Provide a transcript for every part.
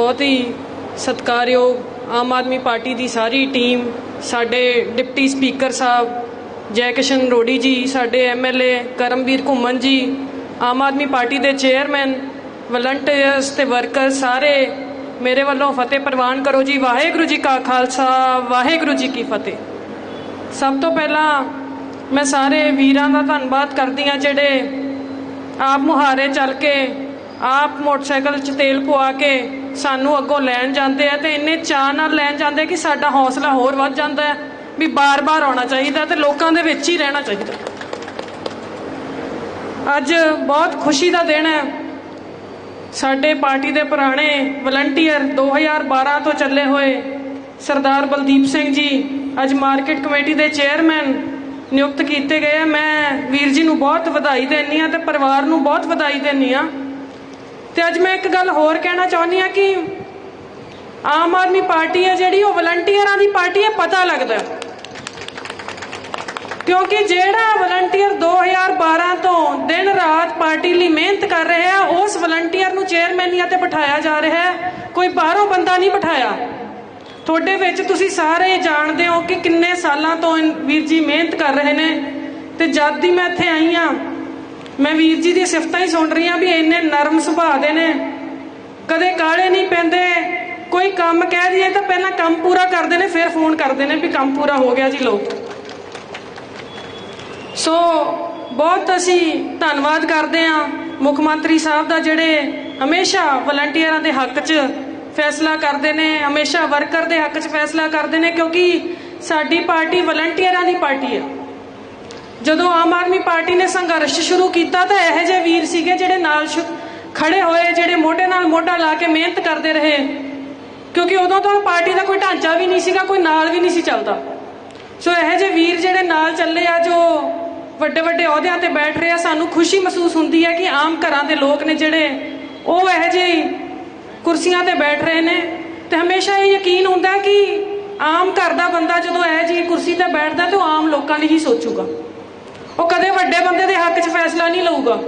ਬਹੁਤ ਹੀ ਸਤਿਕਾਰਯੋਗ ਆਮ ਆਦਮੀ ਪਾਰਟੀ ਦੀ ਸਾਰੀ ਟੀਮ, ਸਾਡੇ ਡਿਪਟੀ ਸਪੀਕਰ ਸਾਹਿਬ ਜੈਕਿਸ਼ਨ ਰੋੜੀ ਜੀ, ਸਾਡੇ ਐਮਐਲਏ ਕਰਮਵੀਰ ਘੁੰਮਣ ਜੀ, ਆਮ ਆਦਮੀ ਪਾਰਟੀ ਦੇ ਚੇਅਰਮੈਨ, ਵਲੰਟੀਅਰਸ ਤੇ ਵਰਕਰ ਸਾਰੇ ਮੇਰੇ ਵੱਲੋਂ ਫਤਿਹ ਪ੍ਰਵਾਨ ਕਰੋ ਜੀ। ਵਾਹਿਗੁਰੂ ਜੀ ਕਾ ਖਾਲਸਾ, ਵਾਹਿਗੁਰੂ ਜੀ ਕੀ ਫਤਿਹ। ਸਭ ਤੋਂ ਪਹਿਲਾਂ ਮੈਂ ਸਾਰੇ ਵੀਰਾਂ ਦਾ ਧੰਨਵਾਦ ਕਰਦੀ ਹਾਂ, ਜਿਹੜੇ ਆਪ ਮੁਹਾਰੇ ਚੱਲ ਕੇ, ਆਪ ਮੋਟਰਸਾਈਕਲ 'ਚ ਤੇਲ ਪਵਾ ਕੇ ਸਾਨੂੰ ਅੱਗੋਂ ਲੈਣ ਜਾਂਦੇ ਆ ਤੇ ਇੰਨੇ ਚਾਅ ਨਾਲ ਲੈਣ ਜਾਂਦੇ ਕਿ ਸਾਡਾ ਹੌਸਲਾ ਹੋਰ ਵੱਧ ਜਾਂਦਾ ਹੈ। ਵੀ ਬਾਰ-ਬਾਰ ਆਉਣਾ ਚਾਹੀਦਾ ਤੇ ਲੋਕਾਂ ਦੇ ਵਿੱਚ ਹੀ ਰਹਿਣਾ ਚਾਹੀਦਾ। ਅੱਜ ਬਹੁਤ ਖੁਸ਼ੀ ਦਾ ਦਿਨ ਹੈ। ਸਾਡੇ ਪਾਰਟੀ ਦੇ ਪੁਰਾਣੇ ਵਲੰਟੀਅਰ 2012 ਤੋਂ ਚੱਲੇ ਹੋਏ ਸਰਦਾਰ ਬਲਦੀਪ ਸਿੰਘ ਜੀ ਅੱਜ ਮਾਰਕੀਟ ਕਮੇਟੀ ਦੇ ਚੇਅਰਮੈਨ ਨਿਯੁਕਤ ਕੀਤੇ ਗਏ ਆ। ਮੈਂ ਵੀਰ ਜੀ ਨੂੰ ਬਹੁਤ ਵਧਾਈ ਦੇਣੀ ਆ ਤੇ ਪਰਿਵਾਰ ਨੂੰ ਬਹੁਤ ਵਧਾਈ ਦੇਣੀ ਆ ਤੇ ਅੱਜ ਮੈਂ ਇੱਕ ਗੱਲ ਹੋਰ ਕਹਿਣਾ ਚਾਹੁੰਦੀ ਆ ਕਿ ਆਮ ਆਦਮੀ ਪਾਰਟੀ ਹੈ ਜਿਹੜੀ ਉਹ ਵਲੰਟੀਅਰਾਂ ਦੀ ਪਾਰਟੀ ਹੈ, ਪਤਾ ਲੱਗਦਾ ਕਿਉਂਕਿ ਜਿਹੜਾ ਵਲੰਟੀਅਰ 2012 ਤੋਂ ਦਿਨ ਰਾਤ ਪਾਰਟੀ ਲਈ ਮਿਹਨਤ ਕਰ ਰਿਹਾ ਹੈ, ਉਸ ਵਲੰਟੀਅਰ ਨੂੰ ਚੇਅਰਮੈਨੀਆਂ ਤੇ ਬਿਠਾਇਆ ਜਾ ਰਿਹਾ ਹੈ। ਕੋਈ ਬਾਹਰੋਂ ਬੰਦਾ ਨਹੀਂ ਬਿਠਾਇਆ। ਤੁਹਾਡੇ ਵਿੱਚ ਤੁਸੀਂ ਸਾਰੇ ਜਾਣਦੇ ਹੋ ਕਿ ਕਿੰਨੇ ਸਾਲਾਂ ਤੋਂ ਵੀਰ ਜੀ ਮਿਹਨਤ ਕਰ ਰਹੇ ਨੇ। ਤੇ ਜਦ ਦੀ ਮੈਂ ਇੱਥੇ ਆਈ ਆ ਮੈਂ ਵੀਰ ਜੀ ਦੀ ਸਿਫਤਾਂ ਹੀ ਸੁਣ ਰਹੀ ਆ ਵੀ ਇੰਨੇ ਨਰਮ ਸੁਭਾਅ ਦੇ ਨੇ। ਕਦੇ ਕਾਲੇ ਨਹੀਂ ਪੈਂਦੇ। ਕੋਈ ਕੰਮ ਕਹਿ ਦਈਏ ਤਾਂ ਪਹਿਲਾਂ ਕੰਮ ਪੂਰਾ ਕਰਦੇ ਨੇ, ਫਿਰ ਫੋਨ ਕਰਦੇ ਨੇ ਵੀ ਕੰਮ ਪੂਰਾ ਹੋ ਗਿਆ ਜੀ, ਲਓ। ਸੋ ਬਹੁਤ ਅਸੀਂ ਧੰਨਵਾਦ ਕਰਦੇ ਹਾਂ ਮੁੱਖ ਮੰਤਰੀ ਸਾਹਿਬ ਦਾ, ਜਿਹੜੇ ਹਮੇਸ਼ਾ ਵਲੰਟੀਅਰਾਂ ਦੇ ਹੱਕ 'ਚ ਫੈਸਲਾ ਕਰਦੇ ਨੇ, ਹਮੇਸ਼ਾ ਵਰਕਰ ਦੇ ਹੱਕ 'ਚ ਫੈਸਲਾ ਕਰਦੇ ਨੇ, ਕਿਉਂਕਿ ਸਾਡੀ ਪਾਰਟੀ ਵਲੰਟੀਅਰਾਂ ਦੀ ਪਾਰਟੀ ਹੈ ਜਦੋਂ ਆਮ ਆਦਮੀ ਪਾਰਟੀ ਨੇ ਸੰਘਰਸ਼ ਸ਼ੁਰੂ ਕੀਤਾ ਤਾਂ ਇਹੋ ਜਿਹੇ ਵੀਰ ਸੀਗੇ ਜਿਹੜੇ ਨਾਲ ਸ਼ੁ- ਖੜੇ ਹੋਏ, ਜਿਹੜੇ ਮੋਢੇ ਨਾਲ ਮੋਢਾ ਲਾ ਕੇ ਮਿਹਨਤ ਕਰਦੇ ਰਹੇ। ਕਿਉਂਕਿ ਉਦੋਂ ਤਾਂ ਪਾਰਟੀ ਦਾ ਕੋਈ ਢਾਂਚਾ ਵੀ ਨਹੀਂ ਸੀਗਾ, ਕੋਈ ਨਾਲ ਵੀ ਨਹੀਂ ਸੀ ਚੱਲਦਾ। ਸੋ ਇਹੋ ਜਿਹੇ ਵੀਰ ਜਿਹੜੇ ਨਾਲ ਚੱਲੇ ਆ, ਜੋ ਵੱਡੇ ਵੱਡੇ ਅਹੁਦਿਆਂ ਤੇ ਬੈਠ ਰਹੇ ਆ, ਸਾਨੂੰ ਖੁਸ਼ੀ ਮਹਿਸੂਸ ਹੁੰਦੀ ਹੈ ਕਿ ਆਮ ਘਰਾਂ ਦੇ ਲੋਕ ਨੇ ਜਿਹੜੇ ਉਹ ਇਹੋ ਜਿਹੇ ਕੁਰਸੀਆਂ ਤੇ ਬੈਠ ਰਹੇ ਨੇ। ਤੇ ਹਮੇਸ਼ਾ ਇਹ ਯਕੀਨ ਹੁੰਦਾ ਕਿ ਆਮ ਘਰ ਦਾ ਬੰਦਾ ਜਦੋਂ ਇਹੋ ਜਿਹੀ ਕੁਰਸੀ ਤੇ ਬੈਠਦਾ, ਤਾਂ ਉਹ ਆਮ ਲੋਕਾਂ ਲਈ ਹੀ ਸੋਚੂਗਾ। ਉਹ ਕਦੇ ਵੱਡੇ ਬੰਦੇ ਦੇ ਹੱਕ 'ਚ ਫੈਸਲਾ ਨਹੀਂ ਲਊਗਾ।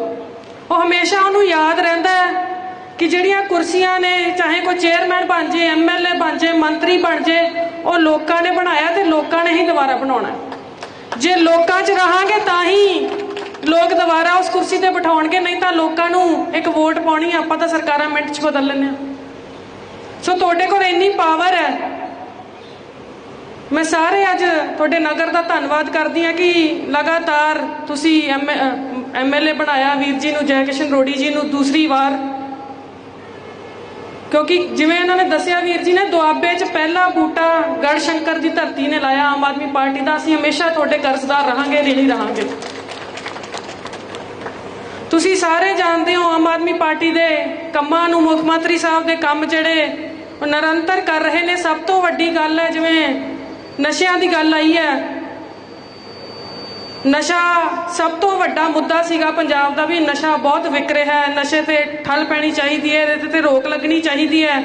ਉਹ ਹਮੇਸ਼ਾ ਉਹਨੂੰ ਯਾਦ ਰਹਿੰਦਾ ਹੈ ਕਿ ਜਿਹੜੀਆਂ ਕੁਰਸੀਆਂ ਨੇ, ਚਾਹੇ ਕੋਈ ਚੇਅਰਮੈਨ ਬਣ ਜੇ ਐਮਐਲਏ ਬਣ ਜੇ, ਮੰਤਰੀ ਬਣ ਜੇ, ਉਹ ਲੋਕਾਂ ਨੇ ਬਣਾਇਆ ਤੇ ਲੋਕਾਂ ਨੇ ਹੀ ਦੁਬਾਰਾ ਬਣਾਉਣਾ ਜੇ ਲੋਕਾਂ 'ਚ ਰਹਾਂਗੇ ਤਾਂ ਹੀ ਲੋਕ ਦੁਬਾਰਾ ਉਸ ਕੁਰਸੀ ਤੇ ਬਿਠਾਉਣਗੇ, ਨਹੀਂ ਤਾਂ ਲੋਕਾਂ ਨੂੰ ਇੱਕ ਵੋਟ ਪਾਉਣੀ ਆਪਾਂ ਤਾਂ ਸਰਕਾਰਾਂ ਮਿੰਟ 'ਚ ਬਦਲ ਲੈਂਦੇ ਆ ਸੋ ਤੁਹਾਡੇ ਕੋਲ ਇੰਨੀ ਪਾਵਰ ਹੈ ਮੈਂ ਸਾਰੇ ਅੱਜ ਤੁਹਾਡੇ ਨਗਰ ਦਾ ਧੰਨਵਾਦ ਕਰਦੀ ਹਾਂ ਕਿ ਲਗਾਤਾਰ ਤੁਸੀਂ ਐਮਐਲਏ ਬਣਾਇਆ, ਵੀਰ ਜੀ ਨੂੰ ਜੈ ਕਿਸ਼ਨ ਰੋੜੀ ਜੀ ਨੂੰ ਦੂਸਰੀ ਵਾਰ। ਕਿਉਂਕਿ ਜਿਵੇਂ ਇਹਨਾਂ ਨੇ ਦੱਸਿਆ ਵੀਰ ਜੀ ਨੇ, ਦੁਆਬੇ 'ਚ ਪਹਿਲਾ ਬੂਟਾ ਗੜ ਸ਼ੰਕਰ ਦੀ ਧਰਤੀ ਨੇ ਲਾਇਆ, ਆਮ ਆਦਮੀ ਪਾਰਟੀ ਦਾ। ਅਸੀਂ ਹਮੇਸ਼ਾ ਤੁਹਾਡੇ ਕਰਜ਼ਦਾਰ ਰਹਾਂਗੇ ਨਹੀਂ ਰਹਾਂਗੇ। ਤੁਸੀਂ ਸਾਰੇ ਜਾਣਦੇ ਹੋ ਆਮ ਆਦਮੀ ਪਾਰਟੀ ਦੇ ਕੰਮਾਂ ਨੂੰ ਮੁੱਖ ਮੰਤਰੀ ਸਾਹਿਬ ਦੇ ਕੰਮ ਜਿਹੜੇ ਉਹ ਨਿਰੰਤਰ ਕਰ ਰਹੇ ਨੇ। ਸਭ ਤੋਂ ਵੱਡੀ ਗੱਲ ਹੈ ਜਿਵੇਂ ਨਸ਼ਿਆਂ ਦੀ ਗੱਲ ਆਈ ਹੈ। ਨਸ਼ਾ ਸਭ ਤੋਂ ਵੱਡਾ ਮੁੱਦਾ ਸੀਗਾ ਪੰਜਾਬ ਦਾ ਵੀ ਨਸ਼ਾ ਬਹੁਤ ਵਿਕ ਰਿਹਾ ਹੈ। ਨਸ਼ੇ ਤੇ ਠੱਲ ਪੈਣੀ ਚਾਹੀਦੀ ਹੈ, ਇਹਦੇ ਤੇ ਰੋਕ ਲੱਗਣੀ ਚਾਹੀਦੀ ਹੈ।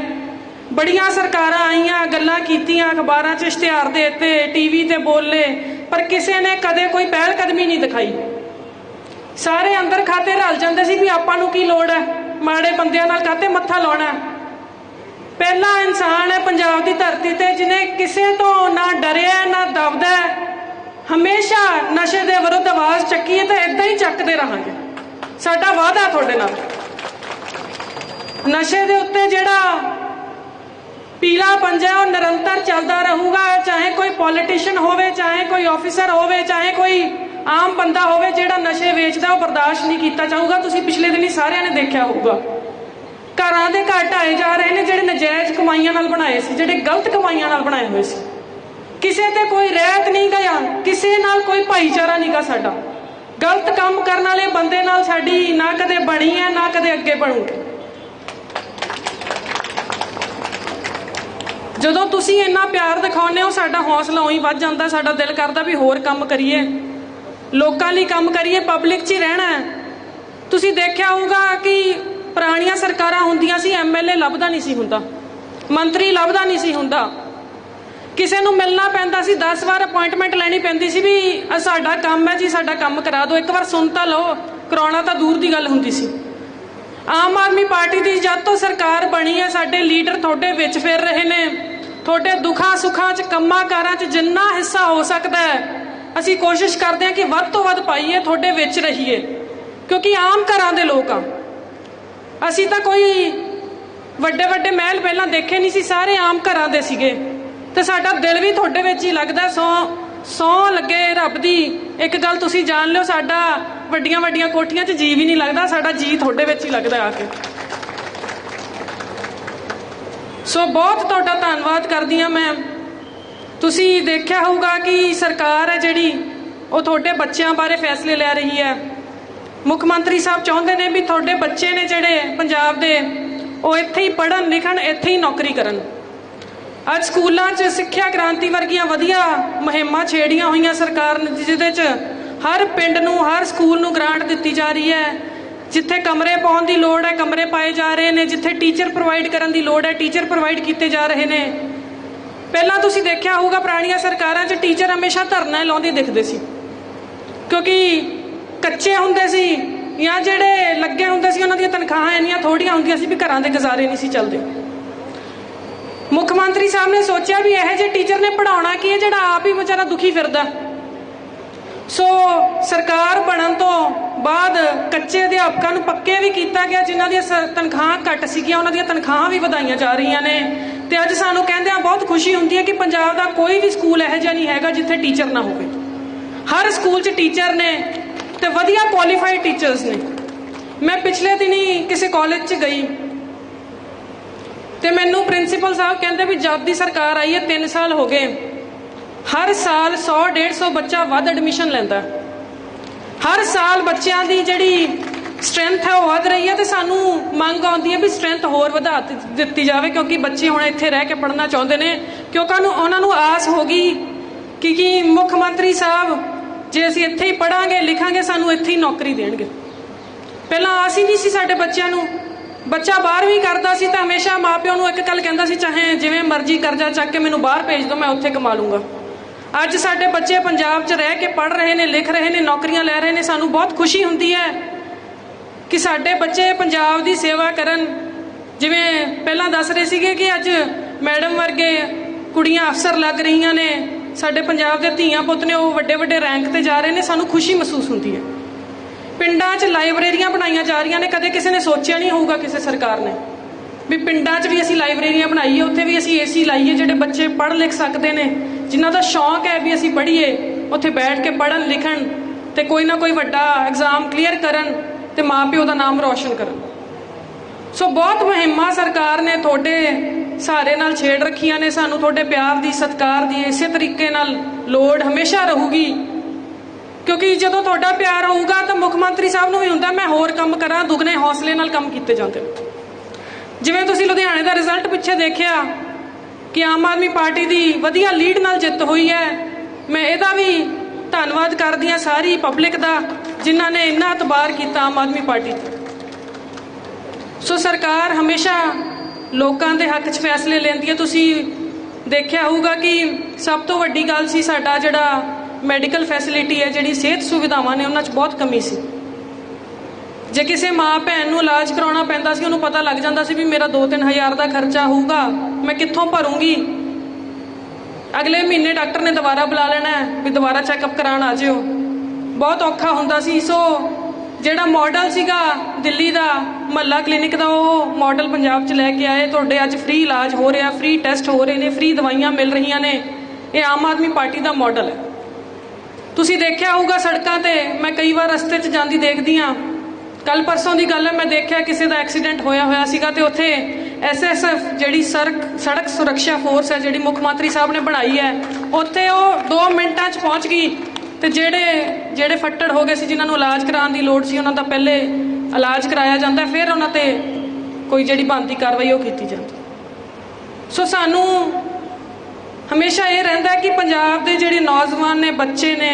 ਬੜੀਆਂ ਸਰਕਾਰਾਂ ਆਈਆਂ, ਗੱਲਾਂ ਕੀਤੀਆਂ, ਅਖਬਾਰਾਂ 'ਚ ਇਸ਼ਤਿਹਾਰ ਦੇ ਦਿੱਤੇ ਟੀਵੀ ਤੇ ਬੋਲੇ, ਪਰ ਕਿਸੇ ਨੇ ਕਦੇ ਕੋਈ ਪਹਿਲ ਕਦਮੀ ਨਹੀਂ ਦਿਖਾਈ। ਸਾਰੇ ਅੰਦਰ ਖਾਤੇ ਰਲ ਜਾਂਦੇ ਸੀ ਵੀ ਆਪਾਂ ਨੂੰ ਕੀ ਲੋੜ ਹੈ? ਮਾੜੇ ਬੰਦਿਆਂ ਨਾਲ ਕਾਤੇ ਮੱਥਾ ਲਾਉਣਾ ਪਹਿਲਾ ਇਨਸਾਨ ਹੈ ਪੰਜਾਬ ਦੀ ਧਰਤੀ ਤੇ ਜਿਹਨੇ ਕਿਸੇ ਤੋਂ ਨਾ ਡਰਿਆ, ਨਾ ਦਬਦਾ ਹਮੇਸ਼ਾ ਨਸ਼ੇ ਦੇ ਵਿਰੁੱਧ ਆਵਾਜ਼ ਚੱਕੀ ਹੈ ਤੇ ਇਦਾਂ ਹੀ ਚੱਕਦੇ ਰਹਾਂਗੇ। ਸਾਡਾ ਵਾਅਦਾ ਤੁਹਾਡੇ ਨਾਲ। ਨਸ਼ੇ ਦੇ ਉੱਤੇ ਜਿਹੜਾ ਪੀਲਾ ਪੰਜਾ ਉਹ ਨਿਰੰਤਰ ਚੱਲਦਾ ਰਹੂਗਾ। ਚਾਹੇ ਕੋਈ ਪੋਲੀਟੀਸ਼ੀਅਨ ਹੋਵੇ, ਚਾਹੇ ਕੋਈ ਆਫੀਸਰ ਹੋਵੇ, ਚਾਹੇ ਕੋਈ ਆਮ ਬੰਦਾ ਹੋਵੇ, ਜਿਹੜਾ ਨਸ਼ੇ ਵੇਚਦਾ, ਉਹ ਬਰਦਾਸ਼ਤ ਨਹੀਂ ਕੀਤਾ ਜਾਊਗਾ। ਤੁਸੀਂ ਪਿਛਲੇ ਦਿਨੀ ਸਾਰਿਆਂ ਨੇ ਦੇਖਿਆ ਹੋਊਗਾ। ਘਰਾਂ ਦੇ ਘਰ ਢਾਏ ਜਾ ਰਹੇ ਨੇ ਜਿਹੜੇ ਨਜਾਇਜ਼ ਕਮਾਈਆਂ ਨਾਲ ਬਣਾਏ ਸੀ, ਜਿਹੜੇ ਗਲਤ ਕਮਾਈਆਂ ਨਾਲ ਬਣਾਏ ਹੋਏ ਸੀ। ਕਿਸੇ ਤੇ ਕੋਈ ਰਹਿਤ ਨਹੀਂ ਗਿਆ, ਕਿਸੇ ਨਾਲ ਕੋਈ ਭਾਈਚਾਰਾ ਨਹੀਂ ਗਾ ਸਾਡਾ। ਗਲਤ ਕੰਮ ਕਰਨ ਵਾਲੇ ਬੰਦੇ ਨਾਲ ਸਾਡੀ ਨਾ ਕਦੇ ਬਣੀ ਹੈ, ਨਾ ਕਦੇ ਅੱਗੇ ਬਣੂਗੀ। ਜਦੋਂ ਤੁਸੀਂ ਇੰਨਾ ਪਿਆਰ ਦਿਖਾਉਂਦੇ ਹੋ, ਸਾਡਾ ਹੌਸਲਾ ਉਹੀ ਵੱਧ ਜਾਂਦਾ, ਸਾਡਾ ਦਿਲ ਕਰਦਾ ਵੀ ਹੋਰ ਕੰਮ ਕਰੀਏ। ਲੋਕਾਂ ਲਈ ਕੰਮ ਕਰੀਏ ਪਬਲਿਕ 'ਚ ਹੀ ਰਹਿਣਾ ਹੈ। ਤੁਸੀਂ ਦੇਖਿਆ ਹੋਊਗਾ ਕਿ ਪੁਰਾਣੀਆਂ ਸਰਕਾਰਾਂ ਹੁੰਦੀਆਂ ਸੀ ਐਮਐਲਏ ਲੱਭਦਾ ਨਹੀਂ ਸੀ ਹੁੰਦਾ। ਮੰਤਰੀ ਲੱਭਦਾ ਨਹੀਂ ਸੀ ਹੁੰਦਾ। ਕਿਸੇ ਨੂੰ ਮਿਲਣਾ ਪੈਂਦਾ ਸੀ 10 ਵਾਰ ਅਪਾਇੰਟਮੈਂਟ ਲੈਣੀ ਪੈਂਦੀ ਸੀ ਵੀ ਸਾਡਾ ਕੰਮ ਹੈ ਜੀ, ਸਾਡਾ ਕੰਮ ਕਰਾ ਦਿਓ। ਇੱਕ ਵਾਰ ਸੁਣ ਤਾਂ ਲਓ ਕਰਾਉਣਾ ਤਾਂ ਦੂਰ ਦੀ ਗੱਲ ਹੁੰਦੀ ਸੀ। ਆਮ ਆਦਮੀ ਪਾਰਟੀ ਦੀ ਜਦ ਤੋਂ ਸਰਕਾਰ ਬਣੀ ਹੈ, ਸਾਡੇ ਲੀਡਰ ਤੁਹਾਡੇ ਵਿੱਚ ਫਿਰ ਰਹੇ ਨੇ। ਤੁਹਾਡੇ ਦੁੱਖਾਂ ਸੁੱਖਾਂ 'ਚ, ਕੰਮਾਂ ਕਾਰਾਂ 'ਚ ਜਿੰਨਾ ਹਿੱਸਾ ਹੋ ਸਕਦਾ ਹੈ, ਅਸੀਂ ਕੋਸ਼ਿਸ਼ ਕਰਦੇ ਹਾਂ ਕਿ ਵੱਧ ਤੋਂ ਵੱਧ ਪਾਈਏ, ਤੁਹਾਡੇ ਵਿੱਚ ਰਹੀਏ। ਕਿਉਂਕਿ ਆਮ ਘਰਾਂ ਦੇ ਲੋਕ ਆ। ਅਸੀਂ ਤਾਂ ਕੋਈ ਵੱਡੇ ਵੱਡੇ ਮਹਿਲ ਪਹਿਲਾਂ ਦੇਖੇ ਨਹੀਂ ਸੀ, ਸਾਰੇ ਆਮ ਘਰਾਂ ਦੇ ਸੀਗੇ। ਤੇ ਸਾਡਾ ਦਿਲ ਵੀ ਤੁਹਾਡੇ ਵਿੱਚ ਹੀ ਲੱਗਦਾ, ਸੋ, ਸੌ ਲੱਗੇ ਰੱਬ ਦੀ। ਇੱਕ ਗੱਲ ਤੁਸੀਂ ਜਾਣ ਲਿਓ, ਸਾਡਾ ਵੱਡੀਆਂ ਵੱਡੀਆਂ ਕੋਠੀਆਂ 'ਚ ਜੀ ਵੀ ਨਹੀਂ ਲੱਗਦਾ, ਸਾਡਾ ਜੀ ਤੁਹਾਡੇ ਵਿੱਚ ਹੀ ਲੱਗਦਾ ਆ ਕੇ। ਸੋ ਬਹੁਤ ਤੁਹਾਡਾ ਧੰਨਵਾਦ ਕਰਦੀ ਹਾਂ ਮੈਂ। ਤੁਸੀਂ ਦੇਖਿਆ ਹੋਊਗਾ ਕਿ ਸਰਕਾਰ ਹੈ ਜਿਹੜੀ, ਉਹ ਤੁਹਾਡੇ ਬੱਚਿਆਂ ਬਾਰੇ ਫੈਸਲੇ ਲੈ ਰਹੀ ਹੈ। ਮੁੱਖ ਮੰਤਰੀ ਸਾਹਿਬ ਚਾਹੁੰਦੇ ਨੇ ਵੀ ਤੁਹਾਡੇ ਬੱਚੇ ਨੇ ਜਿਹੜੇ ਪੰਜਾਬ ਦੇ, ਉਹ ਇੱਥੇ ਹੀ ਪੜ੍ਹਨ, ਲਿਖਣ, ਇੱਥੇ ਹੀ ਨੌਕਰੀ ਕਰਨ। ਅੱਜ ਸਕੂਲਾਂ 'ਚ ਸਿੱਖਿਆ ਕ੍ਰਾਂਤੀ ਵਰਗੀਆਂ ਵਧੀਆ ਮੁਹਿੰਮਾਂ ਛੇੜੀਆਂ ਹੋਈਆਂ ਸਰਕਾਰ ਨੇ, ਜਿਹਦੇ 'ਚ ਹਰ ਪਿੰਡ ਨੂੰ, ਹਰ ਸਕੂਲ ਨੂੰ ਗ੍ਰਾਂਟ ਦਿੱਤੀ ਜਾ ਰਹੀ ਹੈ। ਜਿੱਥੇ ਕਮਰੇ ਪਾਉਣ ਦੀ ਲੋੜ ਹੈ, ਕਮਰੇ ਪਾਏ ਜਾ ਰਹੇ ਨੇ, ਜਿੱਥੇ ਟੀਚਰ ਪ੍ਰੋਵਾਈਡ ਕਰਨ ਦੀ ਲੋੜ ਹੈ, ਟੀਚਰ ਪ੍ਰੋਵਾਈਡ ਕੀਤੇ ਜਾ ਰਹੇ ਨੇ। ਪਹਿਲਾਂ ਤੁਸੀਂ ਦੇਖਿਆ ਹੋਊਗਾ, ਪੁਰਾਣੀਆਂ ਸਰਕਾਰਾਂ 'ਚ ਟੀਚਰ ਹਮੇਸ਼ਾ ਧਰਨਾ ਲਾਉਂਦੇ ਦਿਖਦੇ ਸੀ। ਕਿਉਂਕਿ ਕੱਚੇ ਹੁੰਦੇ ਸੀ ਜਾਂ ਜਿਹੜੇ ਲੱਗੇ ਹੁੰਦੇ ਸੀ, ਉਹਨਾਂ ਦੀਆਂ ਤਨਖਾਹਾਂ ਇੰਨੀਆਂ ਥੋੜੀਆਂ ਹੁੰਦੀਆਂ ਸੀ ਵੀ ਘਰਾਂ ਦੇ ਗੁਜ਼ਾਰੇ ਨਹੀਂ ਸੀ ਚੱਲਦੇ। ਮੁੱਖ ਮੰਤਰੀ ਸਾਹਿਬ ਨੇ ਸੋਚਿਆ ਵੀ ਇਹੋ ਜਿਹੇ ਟੀਚਰ ਨੇ ਪੜਾਉਣਾ ਕੀ ਹੈ ਜਿਹੜਾ ਆਪ ਹੀ ਵਿਚਾਰਾ ਦੁਖੀ ਫਿਰਦਾ ਸੋ ਸਰਕਾਰ ਬਣਨ ਤੋਂ ਬਾਅਦ ਕੱਚੇ ਅਧਿਆਪਕਾਂ ਨੂੰ ਪੱਕੇ ਵੀ ਕੀਤਾ ਗਿਆ, ਜਿਨ੍ਹਾਂ ਦੀਆਂ ਸ- ਤਨਖਾਹਾਂ ਘੱਟ ਸੀਗੀਆਂ, ਉਹਨਾਂ ਦੀਆਂ ਤਨਖਾਹਾਂ ਵੀ ਵਧਾਈਆਂ ਜਾ ਰਹੀਆਂ ਨੇ। ਤੇ ਅੱਜ ਸਾਨੂੰ ਕਹਿੰਦਿਆਂ ਬਹੁਤ ਖੁਸ਼ੀ ਹੁੰਦੀ ਹੈ ਕਿ ਪੰਜਾਬ ਦਾ ਕੋਈ ਵੀ ਸਕੂਲ ਇਹੋ ਜਿਹਾ ਨਹੀਂ ਹੈਗਾ ਜਿੱਥੇ ਟੀਚਰ ਨਾ ਹੋਵੇ। ਹਰ ਸਕੂਲ 'ਚ ਟੀਚਰ ਨੇ ਤੇ ਵਧੀਆ ਕੁਆਲੀਫਾਈਡ ਟੀਚਰਸ ਨੇ। ਮੈਂ ਪਿਛਲੇ ਦਿਨੀ ਕਿਸੇ ਕਾਲਜ 'ਚ ਗਈ ਤੇ ਮੈਨੂੰ ਪ੍ਰਿੰਸੀਪਲ ਸਾਹਿਬ ਕਹਿੰਦੇ ਵੀ ਜਦ ਦੀ ਸਰਕਾਰ ਆਈ ਹੈ 3 ਸਾਲ ਹੋ ਗਏ। ਹਰ ਸਾਲ 100 150 ਬੱਚਾ ਵੱਧ ਐਡਮਿਸ਼ਨ ਲੈਂਦਾ। ਹਰ ਸਾਲ ਬੱਚਿਆਂ ਦੀ ਜਿਹੜੀ ਸਟਰੈਂਥ ਹੈ, ਉਹ ਵਧ ਰਹੀ ਹੈ ਤੇ ਸਾਨੂੰ ਮੰਗ ਆਉਂਦੀ ਹੈ ਵੀ ਸਟਰੈਂਥ ਹੋਰ ਵਧਾ ਦਿੱਤੀ ਜਾਵੇ ਕਿਉਂਕਿ ਬੱਚੇ ਹੁਣ ਇੱਥੇ ਰਹਿ ਕੇ ਪੜ੍ਹਨਾ ਚਾਹੁੰਦੇ ਨੇ। ਕਿਉਂਕਿ ਉਹਨਾਂ ਨੂੰ ਆਸ ਹੋ ਗਈ ਕਿ ਕੀ ਮੁੱਖ ਮੰਤਰੀ ਸਾਹਿਬ ਜੇ ਅਸੀਂ ਇੱਥੇ ਹੀ ਪੜਾਂਗੇ ਲਿਖਾਂਗੇ, ਸਾਨੂੰ ਇੱਥੇ ਹੀ ਨੌਕਰੀ ਦੇਣਗੇ। ਪਹਿਲਾਂ ਆਸ ਹੀ ਨਹੀਂ ਸੀ ਸਾਡੇ ਬੱਚਿਆਂ ਨੂੰ। ਬੱਚਾ ਬਾਹਰ ਵੀ ਕਰਦਾ ਸੀ ਤਾਂ ਹਮੇਸ਼ਾ ਮਾਪਿਓ ਨੂੰ ਇੱਕ ਗੱਲ ਕਹਿੰਦਾ ਸੀ, ਚਾਹੇ ਜਿਵੇਂ ਮਰਜ਼ੀ ਕਰਜ਼ਾ ਚੱਕ ਕੇ ਮੈਨੂੰ ਬਾਹਰ ਭੇਜ ਦਿਓ, ਮੈਂ ਉੱਥੇ ਕਮਾ ਲੂੰਗਾ। ਅੱਜ ਸਾਡੇ ਬੱਚੇ ਪੰਜਾਬ 'ਚ ਰਹਿ ਕੇ ਪੜ੍ਹ ਰਹੇ ਨੇ, ਲਿਖ ਰਹੇ ਨੇ, ਨੌਕਰੀਆਂ ਲੈ ਰਹੇ ਨੇ, ਸਾਨੂੰ ਬਹੁਤ ਖੁਸ਼ੀ ਹੁੰਦੀ ਹੈ ਕਿ ਸਾਡੇ ਬੱਚੇ ਪੰਜਾਬ ਦੀ ਸੇਵਾ ਕਰਨ। ਜਿਵੇਂ ਪਹਿਲਾਂ ਦੱਸ ਰਹੇ ਸੀਗੇ ਕਿ ਅੱਜ ਮੈਡਮ ਵਰਗੇ ਕੁੜੀਆਂ ਅਫਸਰ ਲੱਗ ਰਹੀਆਂ ਨੇ ਸਾਡੇ ਪੰਜਾਬ ਦੇ ਧੀਆਂ ਪੁੱਤ ਨੇ ਉਹ ਵੱਡੇ ਵੱਡੇ ਰੈਂਕ ਤੇ ਜਾ ਰਹੇ ਨੇ, ਸਾਨੂੰ ਖੁਸ਼ੀ ਮਹਿਸੂਸ ਹੁੰਦੀ ਹੈ। ਪਿੰਡਾਂ 'ਚ ਲਾਇਬ੍ਰੇਰੀਆਂ ਬਣਾਈਆਂ ਜਾ ਰਹੀਆਂ ਨੇ, ਕਦੇ ਕਿਸੇ ਨੇ ਸੋਚਿਆ ਨਹੀਂ ਹੋਊਗਾ ਕਿਸੇ ਸਰਕਾਰ ਨੇ ਵੀ ਪਿੰਡਾਂ 'ਚ ਵੀ ਅਸੀਂ ਲਾਇਬ੍ਰੇਰੀਆਂ ਬਣਾਈਏ, ਉੱਥੇ ਵੀ ਅਸੀਂ ਏਸੀ ਲਾਈਏ, ਜਿਹੜੇ ਬੱਚੇ ਪੜ੍ਹ ਲਿਖ ਸਕਦੇ ਨੇ, ਜਿਨ੍ਹਾਂ ਦਾ ਸ਼ੌਂਕ ਹੈ ਵੀ ਅਸੀਂ ਪੜ੍ਹੀਏ, ਉੱਥੇ ਬੈਠ ਕੇ ਪੜ੍ਹਨ ਲਿਖਣ ਤੇ ਕੋਈ ਨਾ ਕੋਈ ਵੱਡਾ ਐਗਜ਼ਾਮ ਕਲੀਅਰ ਕਰਨ ਤੇ ਮਾਪਿਓ ਦਾ ਨਾਮ ਰੌਸ਼ਨ ਕਰਨ। ਸੋ ਬਹੁਤ ਮੁਹਿੰਮਾਂ ਸਰਕਾਰ ਨੇ ਤੁਹਾਡੇ ਸਾਰੇ ਨਾਲ ਛੇੜ ਰੱਖੀਆਂ ਨੇ ਸਾਨੂੰ, ਤੁਹਾਡੇ ਪਿਆਰ ਦੀ, ਸਤਿਕਾਰ ਦੀ, ਇਸੇ ਤਰੀਕੇ ਨਾਲ ਲੋੜ ਹਮੇਸ਼ਾ ਰਹੂਗੀ। ਕਿਉਂਕਿ ਜਦੋਂ ਤੁਹਾਡਾ ਪਿਆਰ ਹੋਊਗਾ ਤਾਂ ਮੁੱਖ ਮੰਤਰੀ ਸਾਹਿਬ ਨੂੰ ਵੀ ਹੁੰਦਾ, ਮੈਂ ਹੋਰ ਕੰਮ ਕਰਾਂ, ਦੁੱਗਣੇ ਹੌਸਲੇ ਨਾਲ ਕੰਮ ਕੀਤੇ ਜਾਂਦੇ ਜਿਵੇਂ ਤੁਸੀਂ ਲੁਧਿਆਣੇ ਦਾ ਰਿਜ਼ਲਟ ਪਿੱਛੇ ਦੇਖਿਆ, ਕਿ ਆਮ ਆਦਮੀ ਪਾਰਟੀ ਦੀ ਵਧੀਆ ਲੀਡ ਨਾਲ ਜਿੱਤ ਹੋਈ ਹੈ, ਮੈਂ ਇਹਦਾ ਵੀ ਧੰਨਵਾਦ ਕਰਦੀ ਹਾਂ ਸਾਰੀ ਪਬਲਿਕ ਦਾ, ਜਿਨ੍ਹਾਂ ਨੇ ਇੰਨਾ ਇਤਬਾਰ ਕੀਤਾ ਆਮ ਆਦਮੀ ਪਾਰਟੀ ਤੇ। ਸੋ ਸਰਕਾਰ ਹਮੇਸ਼ਾ ਲੋਕਾਂ ਦੇ ਹੱਕ 'ਚ ਫੈਸਲੇ ਲੈਂਦੀ ਹੈ। ਤੁਸੀਂ ਦੇਖਿਆ ਹੋਊਗਾ ਕਿ ਸਭ ਤੋਂ ਵੱਡੀ ਗੱਲ ਸੀ ਸਾਡਾ ਜਿਹੜਾ ਮੈਡੀਕਲ ਫੈਸਿਲਿਟੀ ਹੈ, ਜਿਹੜੀ ਸਿਹਤ ਸੁਵਿਧਾਵਾਂ ਨੇ, ਉਹਨਾਂ 'ਚ ਬਹੁਤ ਕਮੀ ਸੀ। ਜੇ ਕਿਸੇ ਮਾਂ ਭੈਣ ਨੂੰ ਇਲਾਜ ਕਰਾਉਣਾ ਪੈਂਦਾ ਸੀ, ਉਹਨੂੰ ਪਤਾ ਲੱਗ ਜਾਂਦਾ ਸੀ ਵੀ ਮੇਰਾ 2-3000 ਦਾ ਖਰਚਾ ਹੋਊਗਾ, ਮੈਂ ਕਿੱਥੋਂ ਭਰੂੰਗੀ? ਅਗਲੇ ਮਹੀਨੇ ਡਾਕਟਰ ਨੇ ਦੁਬਾਰਾ ਬੁਲਾ ਲੈਣਾ ਵੀ ਦੁਬਾਰਾ ਚੈੱਕਅਪ ਕਰਾਉਣ ਆ ਜਿਓ। ਬਹੁਤ ਔਖਾ ਹੁੰਦਾ ਸੀ। ਸੋ ਜਿਹੜਾ ਮਾਡਲ ਸੀਗਾ ਦਿੱਲੀ ਦਾ, ਮਹੱਲਾ ਕਲੀਨਿਕ ਦਾ, ਉਹ ਮਾਡਲ ਪੰਜਾਬ 'ਚ ਲੈ ਕੇ ਆਏ। ਤੁਹਾਡੇ ਅੱਜ ਫ੍ਰੀ ਇਲਾਜ ਹੋ ਰਿਹਾ ਫ੍ਰੀ ਟੈਸਟ ਹੋ ਰਹੇ ਨੇ ਫ੍ਰੀ ਦਵਾਈਆਂ ਮਿਲ ਰਹੀਆਂ ਨੇ। ਇਹ ਆਮ ਆਦਮੀ ਪਾਰਟੀ ਦਾ ਮਾਡਲ ਹੈ। ਤੁਸੀਂ ਦੇਖਿਆ ਹੋਊਗਾ ਸੜਕਾਂ ਤੇ, ਮੈਂ ਕਈ ਵਾਰ ਰਸਤੇ 'ਚ ਜਾਂਦੀ ਦੇਖਦੀ ਆ ਕੱਲ ਪਰਸੋਂ ਦੀ ਗੱਲ ਹੈ, ਮੈਂ ਦੇਖਿਆ ਕਿਸੇ ਦਾ ਐਕਸੀਡੈਂਟ ਹੋਇਆ ਹੋਇਆ ਸੀਗਾ ਤੇ ਉੱਥੇ ਐਸਐਸਐਫ ਜਿਹੜੀ ਸੜਕ ਸੜਕ ਸੁਰੱਖਿਆ ਫੋਰਸ ਹੈ, ਜਿਹੜੀ ਮੁੱਖ ਮੰਤਰੀ ਸਾਹਿਬ ਨੇ ਬਣਾਈ ਹੈ, ਉੱਥੇ ਉਹ 2 ਮਿੰਟਾਂ 'ਚ ਪਹੁੰਚ ਗਈ। ਤੇ ਜਿਹੜੇ ਜਿਹੜੇ ਫੱਟੜ ਹੋ ਗਏ ਸੀ, ਜਿਨ੍ਹਾਂ ਨੂੰ ਇਲਾਜ ਕਰਾਉਣ ਦੀ ਲੋੜ ਸੀ, ਉਹਨਾਂ ਦਾ ਪਹਿਲੇ ਇਲਾਜ ਕਰਾਇਆ ਜਾਂਦਾ, ਫਿਰ ਉਹਨਾਂ ਤੇ ਕੋਈ ਜਿਹੜੀ ਬਣਦੀ ਕਾਰਵਾਈ ਉਹ ਕੀਤੀ ਜਾਂਦੀ। ਸੋ ਸਾਨੂੰ ਹਮੇਸ਼ਾ ਇਹ ਰਹਿੰਦਾ ਕਿ ਪੰਜਾਬ ਦੇ ਜਿਹੜੇ ਨੌਜਵਾਨ ਨੇ, ਬੱਚੇ ਨੇ,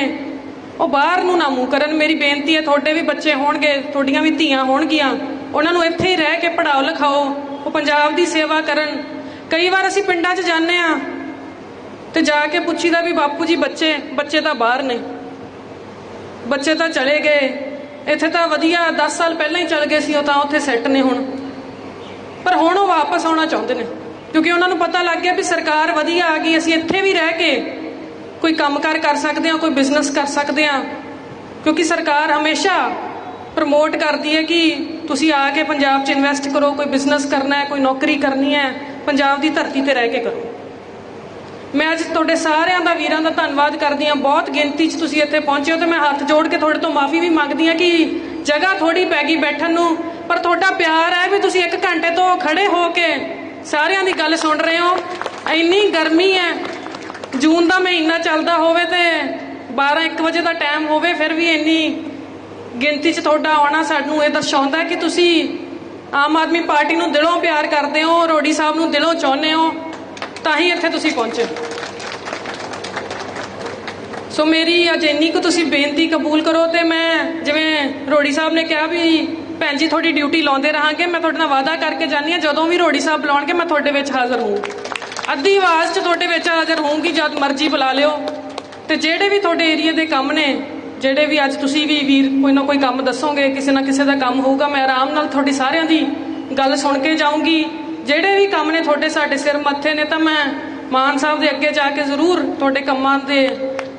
ਉਹ ਬਾਹਰ ਨੂੰ ਨਾ ਮੂੰਹ ਕਰਨ। ਮੇਰੀ ਬੇਨਤੀ ਹੈ, ਤੁਹਾਡੇ ਵੀ ਬੱਚੇ ਹੋਣਗੇ, ਤੁਹਾਡੀਆਂ ਵੀ ਧੀਆਂ ਹੋਣਗੀਆਂ। ਉਹਨਾਂ ਨੂੰ ਇੱਥੇ ਹੀ ਰਹਿ ਕੇ ਪੜਾਓ ਲਿਖਾਓ, ਉਹ ਪੰਜਾਬ ਦੀ ਸੇਵਾ ਕਰਨ। ਕਈ ਵਾਰ ਅਸੀਂ ਪਿੰਡਾਂ 'ਚ ਜਾਂਦੇ ਆ ਤੇ ਜਾ ਕੇ ਪੁੱਛੀਦਾ ਵੀ, ਬਾਪੂ ਜੀ, ਬੱਚੇ ਬੱਚੇ ਤਾਂ ਬਾਹਰ ਨੇ। ਬੱਚੇ ਤਾਂ ਚਲੇ ਗਏ। ਇੱਥੇ ਤਾਂ ਵਧੀਆ 10 ਸਾਲ ਪਹਿਲਾਂ ਹੀ ਚਲ ਗਏ ਸੀ, ਉਹ ਤਾਂ ਉੱਥੇ ਸੈੱਟ ਨੇ ਹੁਣ। ਪਰ ਹੁਣ ਉਹ ਵਾਪਸ ਆਉਣਾ ਚਾਹੁੰਦੇ ਨੇ। ਕਿਉਂਕਿ ਉਹਨਾਂ ਨੂੰ ਪਤਾ ਲੱਗ ਗਿਆ ਵੀ ਸਰਕਾਰ ਵਧੀਆ ਆ ਗਈ, ਅਸੀਂ ਇੱਥੇ ਵੀ ਰਹਿ ਕੇ ਕੋਈ ਕੰਮਕਾਰ ਕਰ ਸਕਦੇ ਹਾਂ, ਕੋਈ ਬਿਜ਼ਨਸ ਕਰ ਸਕਦੇ ਹਾਂ। ਕਿਉਂਕਿ ਸਰਕਾਰ ਹਮੇਸ਼ਾ ਪ੍ਰਮੋਟ ਕਰਦੀ ਹੈ ਕਿ ਤੁਸੀਂ ਆ ਕੇ ਪੰਜਾਬ 'ਚ ਇਨਵੈਸਟ ਕਰੋ, ਕੋਈ ਬਿਜ਼ਨਸ ਕਰਨਾ ਹੈ, ਕੋਈ ਨੌਕਰੀ ਕਰਨੀ ਹੈ, ਪੰਜਾਬ ਦੀ ਧਰਤੀ ਤੇ ਰਹਿ ਕੇ ਕਰੋ। ਮੈਂ ਅੱਜ ਤੁਹਾਡੇ ਸਾਰਿਆਂ ਦਾ ਵੀਰਾਂ ਦਾ ਧੰਨਵਾਦ ਕਰਦੀ ਹਾਂ। ਬਹੁਤ ਗਿਣਤੀ 'ਚ ਤੁਸੀਂ ਇੱਥੇ ਪਹੁੰਚੇ ਹੋ ਤੇ ਮੈਂ ਹੱਥ ਜੋੜ ਕੇ ਤੁਹਾਡੇ ਤੋਂ ਮਾਫੀ ਵੀ ਮੰਗਦੀ ਹਾਂ ਕਿ ਜਗ੍ਹਾ ਥੋੜੀ ਪੈ ਗਈ ਬੈਠਣ ਨੂੰ, ਪਰ ਤੁਹਾਡਾ ਪਿਆਰ ਹੈ ਵੀ ਤੁਸੀਂ 1 ਘੰਟੇ ਤੋਂ ਖੜੇ ਹੋ ਕੇ ਸਾਰਿਆਂ ਦੀ ਗੱਲ ਸੁਣ ਰਹੇ ਹੋ। ਇੰਨੀ ਗਰਮੀ ਹੈ। ਜੂਨ ਦਾ ਮਹੀਨਾ ਚੱਲਦਾ ਹੋਵੇ ਤੇ 12 1 ਵਜੇ ਦਾ ਟਾਈਮ ਹੋਵੇ, ਫਿਰ ਵੀ ਇੰਨੀ ਗਿਣਤੀ 'ਚ ਤੁਹਾਡਾ ਆਉਣਾ ਸਾਨੂੰ ਇਹ ਦਰਸਾਉਂਦਾ ਹੈ ਕਿ ਤੁਸੀਂ ਆਮ ਆਦਮੀ ਪਾਰਟੀ ਨੂੰ ਦਿਲੋਂ ਪਿਆਰ ਕਰਦੇ ਹੋ ਰੋੜੀ ਸਾਹਿਬ ਨੂੰ ਦਿਲੋਂ ਚਾਹੁੰਦੇ ਹੋ। ਤਾਂ ਹੀ ਇੱਥੇ ਤੁਸੀਂ ਪਹੁੰਚੇ। ਸੋ ਮੇਰੀ ਅੱਜ ਇੰਨੀ ਕੁ ਤੁਸੀਂ ਬੇਨਤੀ ਕਬੂਲ ਕਰੋ ਤੇ ਮੈਂ ਜਿਵੇਂ ਰੋੜੀ ਸਾਹਿਬ ਨੇ ਕਿਹਾ ਵੀ ਭੈਣ ਜੀ ਤੁਹਾਡੀ ਡਿਊਟੀ ਲਾਉਂਦੇ ਰਹਾਂਗੇ, ਮੈਂ ਤੁਹਾਡੇ ਨਾਲ ਵਾਅਦਾ ਕਰਕੇ ਜਾਨੀ ਹਾਂ, ਜਦੋਂ ਵੀ ਰੋੜੀ ਸਾਹਿਬ ਬੁਲਾਉਣਗੇ ਮੈਂ ਤੁਹਾਡੇ ਵਿੱਚ ਹਾਜ਼ਰ ਹੋਊਂ। ਅੱਧੀ ਆਵਾਜ਼ 'ਚ ਤੁਹਾਡੇ ਵਿੱਚ ਹਾਜ਼ਰ ਹੋਊਂਗੀ, ਜਦ ਮਰਜ਼ੀ ਬੁਲਾ ਲਿਓ। ਤੇ ਜਿਹੜੇ ਵੀ ਤੁਹਾਡੇ ਏਰੀਆ ਦੇ ਕੰਮ ਨੇ, ਜਿਹੜੇ ਵੀ ਅੱਜ ਤੁਸੀਂ ਵੀ ਵੀਰ ਕੋਈ ਨਾ ਕੋਈ ਕੰਮ ਦੱਸੋਗੇ, ਕਿਸੇ ਨਾ ਕਿਸੇ ਦਾ ਕੰਮ ਹੋਊਗਾ, ਮੈਂ ਆਰਾਮ ਨਾਲ ਤੁਹਾਡੀ ਸਾਰਿਆਂ ਦੀ ਗੱਲ ਸੁਣ ਕੇ ਜਾਊਂਗੀ। ਜਿਹੜੇ ਵੀ ਕੰਮ ਨੇ ਤੁਹਾਡੇ ਸਾਡੇ ਸਿਰ ਮੱਥੇ ਨੇ, ਤਾਂ ਮੈਂ ਮਾਨ ਸਾਹਿਬ ਦੇ ਅੱਗੇ ਜਾ ਕੇ ਜ਼ਰੂਰ ਤੁਹਾਡੇ ਕੰਮਾਂ ਦੇ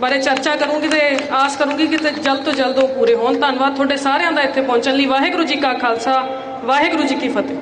ਬਾਰੇ ਚਰਚਾ ਕਰੂੰਗੀ ਤੇ ਆਸ ਕਰੂੰਗੀ ਕਿ ਜਲਦ ਤੋਂ ਜਲਦ ਉਹ ਪੂਰੇ ਹੋਣ। ਧੰਨਵਾਦ ਤੁਹਾਡੇ ਸਾਰਿਆਂ ਦਾ ਇੱਥੇ ਪਹੁੰਚਣ ਲਈ। ਵਾਹਿਗੁਰੂ ਜੀ ਕਾ ਖਾਲਸਾ, ਵਾਹਿਗੁਰੂ ਜੀ ਕੀ ਫਤਿਹ।